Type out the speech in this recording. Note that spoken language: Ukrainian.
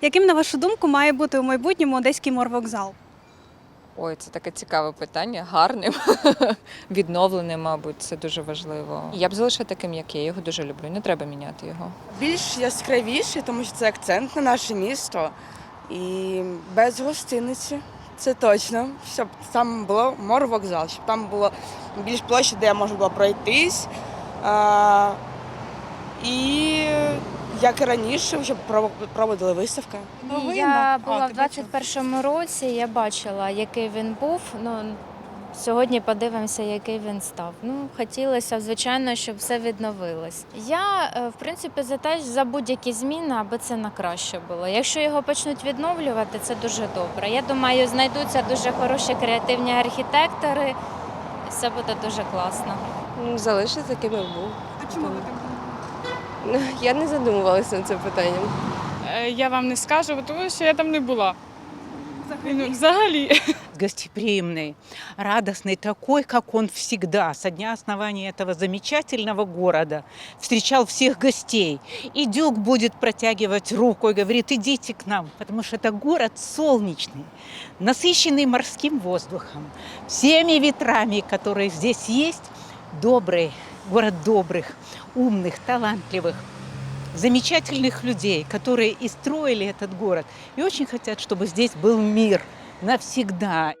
Яким, на вашу думку, має бути у майбутньому одеський морвокзал? Ой, це таке цікаве питання, гарним, відновленим, мабуть, це дуже важливо. Я б залишила таким, як є. Я його дуже люблю. Не треба міняти його. більш яскравіший, тому що це акцент на наше місто. І без гостиниці. Це точно, щоб там було морвокзал, щоб там було більш площі, де можна було пройтись. А, і як і раніше, щоб пров- проводили виставки. Я була в 21-му році, я бачила, який він був. Ну, сьогодні подивимося, який він став. Ну, хотілося звичайно, щоб все відновилось. Я, е, в принципі, за те, за будь-які зміни, аби це на краще було. Якщо його почнуть відновлювати, це дуже добре. Я думаю, знайдуться дуже хороші креативні архітектори, і все буде дуже класно. Ну, Залишити таким, як був. А чому ви так Ну, Я не задумувалася над цим питанням. Я вам не скажу, тому що я там не була. Ну, взагалі. гостеприимный, радостный, такой, как он всегда, со дня основания этого замечательного города, встречал всех гостей. И Дюк будет протягивать руку и говорит, идите к нам, потому что это город солнечный, насыщенный морским воздухом, всеми ветрами, которые здесь есть, добрый, город добрых, умных, талантливых, замечательных людей, которые и строили этот город, и очень хотят, чтобы здесь был мир навсегда.